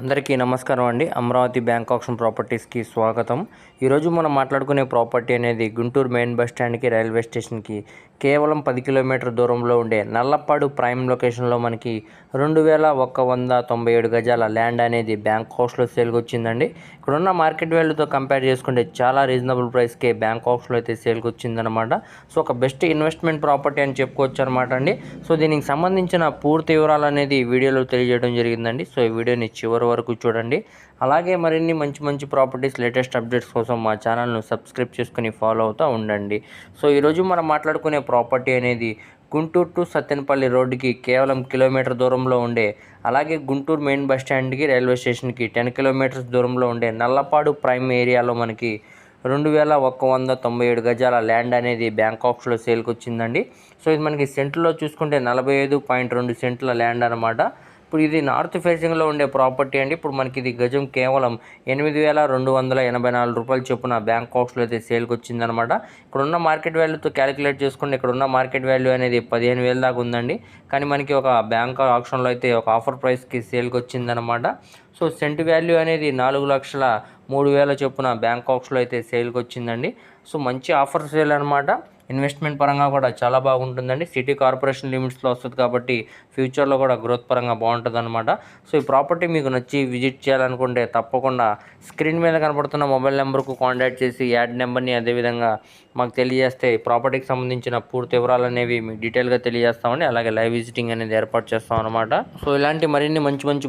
అందరికీ నమస్కారం అండి. అమరావతి బ్యాంక్ ఆప్షన్ ప్రాపర్టీస్కి స్వాగతం. ఈరోజు మనం మాట్లాడుకునే ప్రాపర్టీ అనేది గుంటూరు మెయిన్ బస్ స్టాండ్కి రైల్వే స్టేషన్కి కేవలం పది కిలోమీటర్ దూరంలో ఉండే నల్లపాడు ప్రైమ్ లొకేషన్లో మనకి రెండు వేల ఒక్క వంద తొంభై ఏడు గజాల ల్యాండ్ అనేది బ్యాంక్ హౌస్లో సేల్కి వచ్చిందండి. ఇక్కడున్న మార్కెట్ వాల్యూతో కంపేర్ చేసుకుంటే చాలా రీజనబుల్ ప్రైస్కే బ్యాంక్ హౌస్లో అయితే సేల్కి వచ్చిందనమాట సో ఒక బెస్ట్ ఇన్వెస్ట్మెంట్ ప్రాపర్టీ అని చెప్పుకోవచ్చు అనమాట అండి. సో దీనికి సంబంధించిన పూర్తి వివరాలు అనేది వీడియోలో తెలియజేయడం జరిగిందండి. సో ఈ వీడియోని చివరి వరకు చూడండి. అలాగే మరిన్ని మంచి మంచి ప్రాపర్టీస్ లేటెస్ట్ అప్డేట్స్ కోసం మా ఛానల్ను సబ్స్క్రైబ్ చేసుకుని ఫాలో అవుతూ ఉండండి. సో ఈరోజు మనం మాట్లాడుకునే ప్రాపర్టీ అనేది గుంటూరు టు సత్తెనపల్లి రోడ్డుకి కేవలం కిలోమీటర్ దూరంలో ఉండే అలాగే గుంటూరు మెయిన్ బస్ స్టాండ్కి రైల్వే స్టేషన్కి టెన్ కిలోమీటర్స్ దూరంలో ఉండే నల్లపాడు ప్రైమ్ ఏరియాలో మనకి రెండు వేల ఒక్క వంద తొంభై ఏడు గజాల ల్యాండ్ అనేది బ్యాంకాక్స్లో సేల్కి వచ్చిందండి సో ఇది మనకి సెంట్లో చూసుకుంటే నలభై ఐదు పాయింట్ రెండు సెంట్ల ల్యాండ్ అనమాట ఇప్పుడు ఇది నార్త్ ఫేసింగ్లో ఉండే ప్రాపర్టీ అండి. ఇప్పుడు మనకి ఇది గజం కేవలం ఎనిమిది వేల రెండు వందల ఎనభై నాలుగు రూపాయలు చొప్పున బ్యాంక్ కాక్స్లో అయితే సేల్కి వచ్చిందనమాట ఇక్కడ ఉన్న మార్కెట్ వాల్యూతో క్యాలిక్యులేట్ చేసుకుంటే ఇక్కడ ఉన్న మార్కెట్ వాల్యూ అనేది పదిహేను వేల దాకా ఉందండి. కానీ మనకి ఒక బ్యాంక్ ఆప్షన్లో అయితే ఒక ఆఫర్ ప్రైస్కి సేల్కి వచ్చిందనమాట సో సెంట్ వాల్యూ అనేది నాలుగు లక్షల మూడు వేల చొప్పున బ్యాంకాక్స్లో అయితే సేల్కి వచ్చిందండి సో మంచి ఆఫర్ సేల్ అనమాట ఇన్వెస్ట్మెంట్ పరంగా కూడా చాలా బాగుంటుందండి. సిటీ కార్పొరేషన్ లిమిట్స్లో వస్తుంది కాబట్టి ఫ్యూచర్లో కూడా గ్రోత్ పరంగా బాగుంటుంది అనమాట సో ఈ ప్రాపర్టీ మీకు నచ్చి విజిట్ చేయాలనుకుంటే తప్పకుండా స్క్రీన్ మీద కనపడుతున్న మొబైల్ నెంబర్కు కాంటాక్ట్ చేసి యాడ్ నెంబర్ని అదేవిధంగా మాకు తెలియజేస్తే ప్రాపర్టీకి సంబంధించిన పూర్తి వివరాలు అనేవి మీకు డీటెయిల్గా తెలియజేస్తామని అలాగే లైవ్ విజిటింగ్ అనేది ఏర్పాటు చేస్తాం అనమాట సో ఇలాంటి మరిన్ని మంచి మంచి